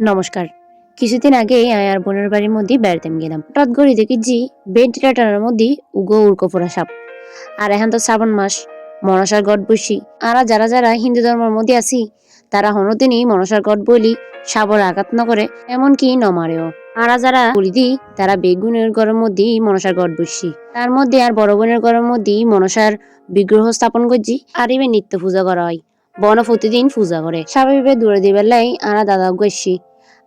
নমস্কার। কিছুদিন আগে আয়ার বোনের বাড়ির মধ্যে বেড়াতে গেলাম। হঠাৎ করে দেখি জি ভেন্টিলেটারের মধ্যে উগো উড়কো ফোরা সাপ। আর এখন তো শ্রাবণ মাস, মনসার গড় বসি আর যারা যারা হিন্দু ধর্মের মধ্যে আছি, তারা হনদিনই মনসার গড় বলি সাবর আঘাত ন করে, এমনকি ন মারেও। আর যারা বলি দিই তারা বেগুনের ঘরের মধ্যেই মনসার গড় বসি তার মধ্যে আর বড় বোনের ঘরের মধ্যেই মনসার বিগ্রহ স্থাপন করছি, আর এবার নিত্য পূজা করা হয়। বন প্রতিদিন পূজা করে। স্বাভাবিক দূরে দিবার লাই আরা দাদা গেছি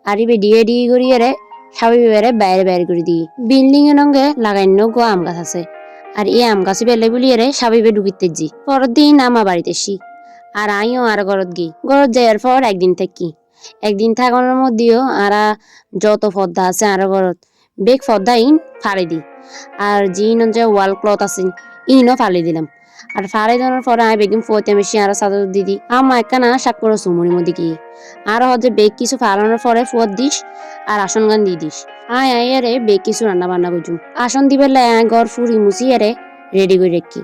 আর ইবে ডিয়ে ডিয়ে করিয়ে রে, স্বাভাবিক বাইরে বাইরে করে দিই। বিল্ডিং এর নঙ্গে লাগাইন্য গো আম গাছ আছে। আর এই আম গাছে বেলে বুলিয়ে রে স্বাভাবিক ঢুকিতে জি পরের দিন আমা বাড়িতে এসি আর আইও আর ঘরত গি ঘরত যাইয়ার পর একদিন থাকি। একদিন থাকানোর মধ্যেও আরা যত পদ্মা আছে আর ঘরত, বেগ পদ্মা ইন ফাড়ি দি আর জিন যে ওয়াল ক্লথ আছে, ইনও ফালি দিলাম। আর দেওয়ার পরে আমি বেগিন ফুয়াতে মেশি আর সাদর দিদি আমা একখানা শাক করে মধ্যে গিয়ে আর হচ্ছে বেগ কিছু ফালানোর পরে ফুয়ার দিস আর আসন গান দিয়ে দিস। আয় আয় আরে বেগ কিছু রান্না বান্না করছু। আসন দিবে আয় ঘর ফুরি মুছি আরে রেডি করে রাখি।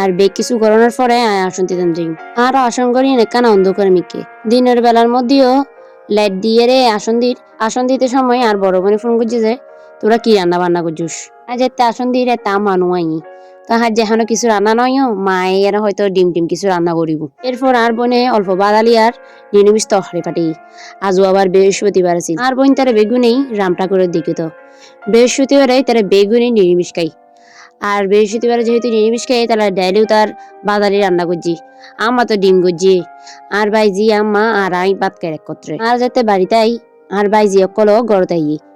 আর বেগ কিছু গরমের পরে আয় আসন দিতাম যাই। আর আসন করি কানা অন্ধ করে মিকে। দিনের বেলার মধ্যেও লাইট দিয়ে রে আসন দির। আসন দিতে সময় আর বড় বোনে ফোন করছে যে, তোরা কি রান্না বান্না করছিস? এতে আসন রে, তা মানু আই তাহার যেখানে কিছু রান্না নয়ও মায়ে এরা হয়তো ডিম টিম কিছু রান্না করিব। এরপর আর বোনে অল্প বাদালি আর নিরামিষ তরকারি পাটি। আজও আবার বৃহস্পতিবার আছে। আর বোন তারা বেগুনেই রাম ঠাকুরের দিকে তো। বৃহস্পতিবারে তারা বেগুনে নিরামিষ খাই। আর বৃহস্পতিবারে যেহেতু নিরামিষ খাই, তাহলে ডাইলিও তার বাদালি রান্না করছি। আমা তো ডিম করছি। আর বাইজি আম্মা আর আই খাই একত্রে। আর যাতে বাড়িতে আই, আর বাইজি অকলও গড়তে আই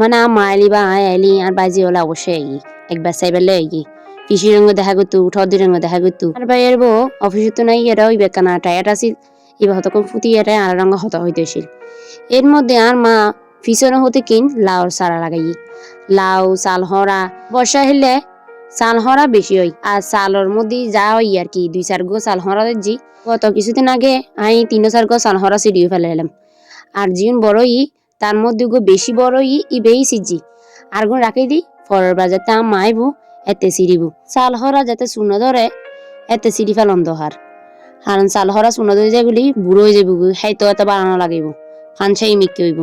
মানে আইলি বা আই আইলি, আর বাইজি হলে অবশ্যই আই একবার চাইবেলে আই পিসি রঙ দেখা করতু ঠদি রঙ দেখা করতু আর বাইয়ের বউ অফিসে তো নাই এরা ওই বেকানা টায়ার আছিল এবার হতক্ষণ ফুটি এটাই আর রঙ হত হইতেছিল। এর মধ্যে আর মা পিছনে হতে কিন লাউর সারা লাগাই লাউ চাল হরা বর্ষা হইলে চাল হরা বেশি হয়, আর চালর মধ্যে যা হয় আর কি, দুই চার গো চাল হরা জি। গত কিছুদিন আগে আমি তিন চার গো চাল হরা সিডিও ফেলে এলাম আর যিন বড় ই তার মধ্যে গো বেশি বড় ই ইবেই সিজি। আর গুণ রাখি দি পরের বাজার তা মাইবু, এতে সিরিবু। চাল হরা যাতে চুনো ধরে, এতে সিরি ফেলন দহার কারণ চাল হরা চুনো ধরে যায় বলি, বুড়ো হয়ে যাব খাইতো এত বানানো লাগিব খান ফানসাই মিক্কি হইব।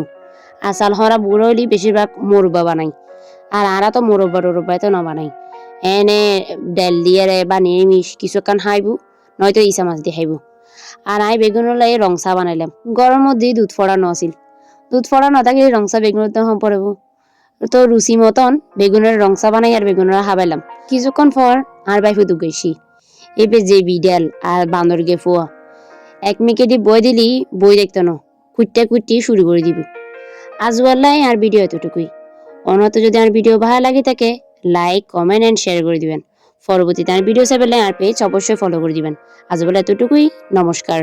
আর চাল হরা বুড়ো হইলি বেশিরভাগ মুরব্বা বানাই। আর আরা তো মুরব্বা টুরব্বাই তো নবানাই। এনে ডেল দিয়ে রে বা নিরামিষ কিছুক্ষণ খাইবো নয়তো ইসা মাছ দিয়ে খাইবো আর আই বেগুন লাই রংসা বানাইলাম। গরম মধ্যে দুধ ফড়ানো আছিল দুধ ফড়ানো থাকলে রংসা বেগুনের তো হম পড়ব তো রুচি মতন বেগুনের রংসা বানাই আর বেগুনের হাবাইলাম কিছুক্ষণ পর আর বাই ফুদু গেছি। এবে যে বিডাল আর বান্দর গে ফুয়া এক মিকে দি বই দিলি বই দেখতো না কুটতে কুটতে শুরু করে দিব। আজওয়াল্লাই আর ভিডিও এতটুকুই। অনত যদি আর ভিডিও ভালো লাগে থাকে, লাইক কমেন্ট এন্ড শেয়ার করে দিবেন। পরবর্তীতে আর ভিডিও চাইলে আর পেজ অবশ্যই ফলো করে দিবেন। আজ বলে এতটুকুই। নমস্কার